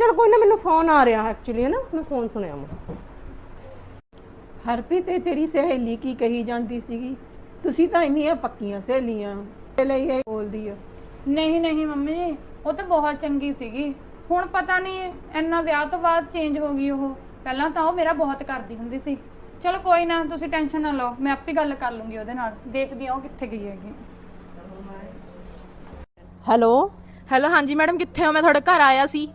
ਚਲ ਕੋਈ ਨਾ ਮੈਨੂੰ ਫੋਨ ਆ ਰਿਹਾ ਐਕਚੁਅਲੀ ਹੈ ਨਾ ਮੈਂ ਫੋਨ ਸੁਣਿਆ ਮੈਂ ਹਰਪ੍ਰੀਤ ਇਹ ਤੇਰੀ ਸਹੇਲੀ ਕੀ ਕਹੀ ਜਾਂਦੀ ਸੀਗੀ? ਤੁਸੀਂ ਤਾਂ ਇੰਨੀਆਂ ਪੱਕੀਆਂ ਸਹੇਲੀਆਂ ਤੇ ਲਈ ਇਹ ਬੋਲਦੀ ਆ। ਨਹੀਂ ਨਹੀਂ ਮੰਮੀ ਜੀ ਉਹ ਤਾਂ ਬਹੁਤ ਚੰਗੀ ਸੀਗੀ। ਹੁਣ ਪਤਾ ਨਹੀਂ ਇੰਨਾ ਵਿਆਹ ਤੋਂ ਬਾਅਦ ਚੇਂਜ ਹੋ ਗਈ ਉਹ। ਪਹਿਲਾਂ ਤਾਂ ਉਹ ਮੇਰਾ ਬਹੁਤ ਕਰਦੀ ਹੁੰਦੀ ਸੀ। ਚਲੋ ਕੋਈ ਨਾ ਤੁਸੀਂ ਟੈਨਸ਼ਨ ਨਾ ਲਓ ਮੈਂ ਆਪੇ ਗੱਲ ਕਰ ਲੂੰਗੀ ਉਹਦੇ ਨਾਲ। ਦੇਖਦੀ ਹਾਂ ਉਹ ਕਿੱਥੇ ਗਈ ਹੈਗੀ। ਹੈਲੋ? ਹੈਲੋ ਹਾਂਜੀ ਮੈਡਮ ਕਿੱਥੇ ਹੋ? ਮੈਂ ਤੁਹਾਡੇ ਘਰ ਆਇਆ ਸੀ।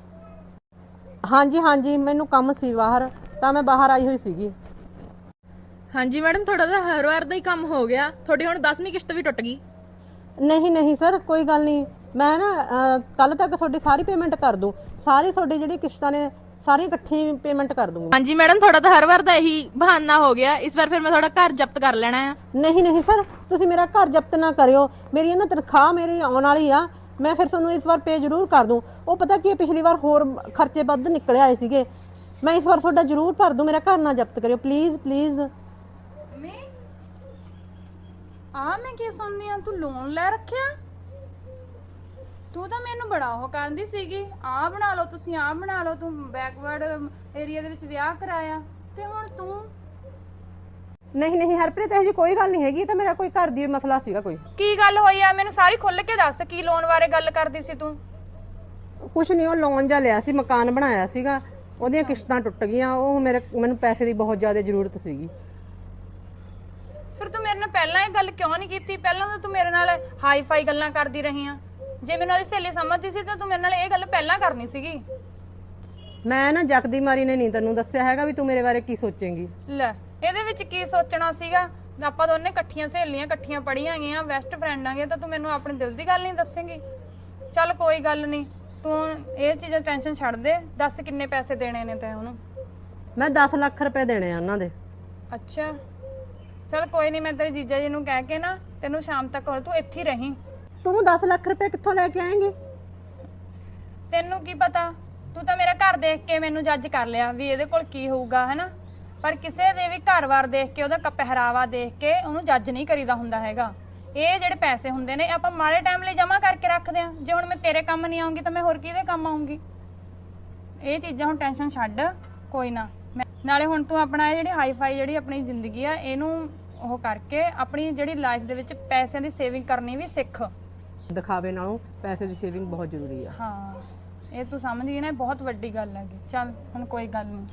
ਹਾਂਜੀ ਹਾਂਜੀ ਮੈਨੂੰ ਕੰਮ ਸੀ ਬਾਹਰ ਤਾਂ ਮੈਂ ਬਾਹਰ ਆਈ ਹੋਈ ਸੀਗੀ। ਹਾਂਜੀ ਮੈਡਮ ਤੁਹਾਡਾ ਤਾਂ ਹਰ ਵਾਰ ਦਾ ਹੀ ਕੰਮ ਹੋ ਗਿਆ। ਤੁਹਾਡੀ ਹੁਣ 10ਵੀਂ ਕਿਸ਼ਤ ਵੀ ਟੁੱਟ ਗਈ। ਨਹੀਂ ਨਹੀਂ ਸਰ ਕੋਈ ਗੱਲ ਨਹੀਂ। ਮੈਂ ਨਾ ਕੱਲ ਤੱਕ ਤੁਹਾਡੀ ਸਾਰੀ ਪੇਮੈਂਟ ਕਰ ਦੂੰ। ਸਾਰੀ ਤੁਹਾਡੀ ਜਿਹੜੀ ਕਿਸ਼ਤਾਂ ਨੇ ਸਾਰੀ ਇਕੱਠੀ ਪੇਮੈਂਟ ਕਰ ਦੂੰਗੀ। ਹਾਂਜੀ ਮੈਡਮ ਤੁਹਾਡਾ ਤਾਂ ਹਰ ਵਾਰ ਦਾ ਇਹੀ ਬਹਾਨਾ ਹੋ ਗਿਆ। ਇਸ ਵਾਰ ਫਿਰ ਮੈਂ ਤੁਹਾਡਾ ਘਰ ਜ਼ਬਤ ਕਰ ਲੈਣਾ ਆ। ਨਹੀਂ ਨਹੀਂ ਸਰ ਤੁਸੀਂ ਮੇਰਾ ਘਰ ਜ਼ਬਤ ਨਾ ਕਰਿਓ। ਮੇਰੀ ਇਹ ਨਾ ਤਨਖਾਹ ਮੇਰੀ ਆਉਣ ਵਾਲੀ ਆ। ਮੈਂ ਫਿਰ ਤੁਹਾਨੂੰ ਇਸ ਵਾਰ ਪੇ ਜ਼ਰੂਰ ਕਰ ਦੂੰ। ਉਹ ਪਤਾ ਕੀ ਹੈ, ਪਿਛਲੀ ਵਾਰ ਹੋਰ ਖਰਚੇ ਵੱਧ ਨਿਕਲੇ ਆਏ ਸੀਗੇ। ਮੈਂ ਇਸ ਵਾਰ ਤੁਹਾਡਾ ਜ਼ਰੂਰ ਭਰ ਦੂੰ ਮੇਰਾ ਘਰ ਨਾ ਜ਼ਬਤ ਕਰਿਓ। ਪਲੀਜ਼ ਪਲੀਜ਼ ਮੰਮੀ ਆ ਮੈਂ ਕੀ ਸੁਣਦੀ ਆ? ਤੂੰ ਲੋਨ ਲੈ ਰੱਖਿਆ? ਤੂੰ ਤਾਂ ਮੈਨੂੰ ਬੜਾ ਉਹ ਕਹਿੰਦੀ ਸੀਗੀ ਆ ਬਣਾ ਲਓ ਤੁਸੀਂ ਆ ਬਣਾ ਲਓ ਤੂੰ ਬੈਕਵਰਡ ਏਰੀਆ ਦੇ ਵਿੱਚ ਵਿਆਹ ਕਰਾਇਆ। ਤੇ ਹੁਣ ਤੂੰ ਨਹੀਂ ਨਹੀਂ ਹਰਪ੍ਰੀਤ ਇਹ ਜੀ ਕੋਈ ਗੱਲ ਨਹੀਂ ਹੈਗੀ ਇਹ ਤਾਂ ਮੇਰਾ ਕੋਈ ਘਰ ਦੀ ਮਸਲਾ ਸੀਗਾ ਕੋਈ। ਕੀ ਗੱਲ ਹੋਈ ਆ? ਮੈਨੂੰ ਸਾਰੀ ਖੁੱਲ ਕੇ ਦੱਸ ਕੀ ਲੋਨ ਬਾਰੇ ਗੱਲ ਕਰਦੀ ਸੀ ਤੂੰ? ਕੁਛ ਨਹੀਂ ਉਹ ਲੋਨ ਜਾਂ ਲਿਆ ਸੀ ਮਕਾਨ ਬਣਾਇਆ ਸੀਗਾ ਉਹਦੀਆਂ ਕਿਸ਼ਤਾਂ ਟੁੱਟ ਗਈਆਂ ਉਹ ਮੇਰੇ ਮੈਨੂੰ ਪੈਸੇ ਦੀ ਬਹੁਤ ਜ਼ਿਆਦਾ ਜ਼ਰੂਰਤ ਸੀਗੀ। ਫਿਰ ਤੂੰ ਮੇਰੇ ਨਾਲ ਪਹਿਲਾਂ ਇਹ ਗੱਲ ਕਿਉਂ ਨਹੀਂ ਕੀਤੀ? ਪਹਿਲਾਂ ਤਾਂ ਤੂੰ ਮੇਰੇ ਨਾਲ ਹਾਈ ਫਾਈ ਗੱਲਾਂ ਕਰਦੀ ਰਹੀ ਆ। ਜੇ ਮੈਨੂੰ ਉਹਦੀ ਸਹੇਲੀ ਸਮਝਦੀ ਸੀ ਤਾਂ ਤੂੰ ਮੇਰੇ ਨਾਲ ਇਹ ਗੱਲ ਪਹਿਲਾਂ ਕਰਨੀ ਸੀਗੀ। ਮੈਂ ਨਾ ਜਗਦੀ ਮਾਰੀ ਨੇ ਨਹੀਂ ਤੈਨੂੰ ਦੱਸਿਆ ਹੈਗਾ ਵੀ ਤੂੰ ਮੇਰੇ ਬਾਰੇ ਕੀ ਸੋਚੇਂਗੀ। ਲੈ ਇਹਦੇ ਵਿੱਚ ਕੀ ਸੋਚਣਾ ਸੀਗਾ? ਆਪਾਂ ਦੋਨੇ ਇਕੱਠੀਆਂ ਸਹੇਲੀਆਂ ਇਕੱਠੀਆਂ ਪੜੀਆਂ ਗਈਆਂ ਬੈਸਟ ਫਰੈਂਡ ਆਂਗੇ ਤਾਂ ਤੂੰ ਮੈਨੂੰ ਆਪਣੇ ਦਿਲ ਦੀ ਗੱਲ ਨਹੀਂ ਦੱਸੇਂਗੀ। ਚੱਲ ਕੋਈ ਗੱਲ ਨਹੀਂ ਤੂੰ ਇਹ ਚੀਜ਼ਾਂ ਟੈਨਸ਼ਨ ਛੱਡ ਦੇ ਦੱਸ ਕਿੰਨੇ ਪੈਸੇ ਦੇਣੇ ਨੇ ਤੈਂ ਉਹਨੂੰ? ਮੈਂ 10 ਲੱਖ ਰੁਪਏ ਦੇਣੇ ਆ ਉਹਨਾਂ ਦੇ। ਅੱਛਾ। ਚੱਲ ਕੋਈ ਨਹੀਂ ਮੈਂ ਤੇਰੇ ਜੀਜਾ ਜੀ ਨੂੰ ਕਹਿ ਕੇ ਨਾ ਤੈਨੂੰ ਸ਼ਾਮ ਤੱਕ ਹੋਰ ਤੂੰ ਇੱਥੇ ਹੀ ਰਹੀਂ। ਤੂੰ 10 ਲੱਖ ਰੁਪਏ ਕਿੱਥੋਂ ਲੈ ਕੇ ਆਏਂਗੀ? ਤੈਨੂੰ ਕੀ ਪਤਾ? ਤੂੰ ਤਾਂ ਮੇਰਾ ਘਰ ਦੇਖ ਕੇ ਮੈਨੂੰ ਜੱਜ ਕਰ ਲਿਆ ਵੀ ਇਹਦੇ ਕੋਲ ਕੀ ਹੋਊਗਾ ਹੈਨਾ? ਪਰ ਕਿਸੇ ਦੇ ਵੀ ਘਰ-ਬਾਰ ਦੇਖ ਕੇ ਉਹਦਾ ਕ- ਪਹਿਰਾਵਾ ਦੇਖ ਕੇ ਉਹਨੂੰ ਜੱਜ ਨਹੀਂ ਕਰੀਦਾ ਹੁੰਦਾ ਹੈਗਾ। ਇਹ ਜਿਹੜੇ ਪੈਸੇ ਹੁੰਦੇ ਨੇ ਆਪਾਂ ਮਾੜੇ ਟਾਈਮ ਲਈ ਜਮ੍ਹਾਂ ਕਰਕੇ ਰੱਖਦੇ ਆ ਜੇ ਹੁਣ ਮੈਂ ਤੇਰੇ ਕੰਮ ਨਹੀਂ ਆਉਂਗੀ ਤਾਂ ਮੈਂ ਹੋਰ ਕਿਹਦੇ ਕੰਮ ਆਉਂਗੀ? ਇਹ ਚੀਜ਼ਾਂ ਹੁਣ ਟੈਨਸ਼ਨ ਛੱਡ ਕੋਈ ਨਾ। ਮੈਂ- ਨਾਲੇ ਹੁਣ ਤੂੰ ਆਪਣਾ ਇਹ ਜਿਹੜੀ ਹਾਈ-ਫਾਈ ਜਿਹੜੀ ਆਪਣੀ ਜ਼ਿੰਦਗੀ ਆ ਇਹਨੂੰ ਉਹ ਕਰਕੇ ਆਪਣੀ ਜਿਹੜੀ ਲਾਈਫ ਦੇ ਵਿੱਚ ਪੈਸਿਆਂ ਦੀ ਸੇਵਿੰਗ ਕਰਨੀ ਵੀ ਸਿੱਖ। ਦਿਖਾਵੇ ਨਾਲੋਂ ਪੈਸੇ ਦੀ ਸੇਵਿੰਗ ਬਹੁਤ ਜ਼ਰੂਰੀ ਆ। ਹਾਂ। ਇਹ ਤੂੰ ਸਮਝ ਗਈ ਨਾ ਇਹ ਬਹੁਤ ਵੱਡੀ ਗੱਲ ਹੈਗੀ। ਚੱਲ ਹੁਣ ਕੋਈ ਗੱਲ ਨਹੀਂ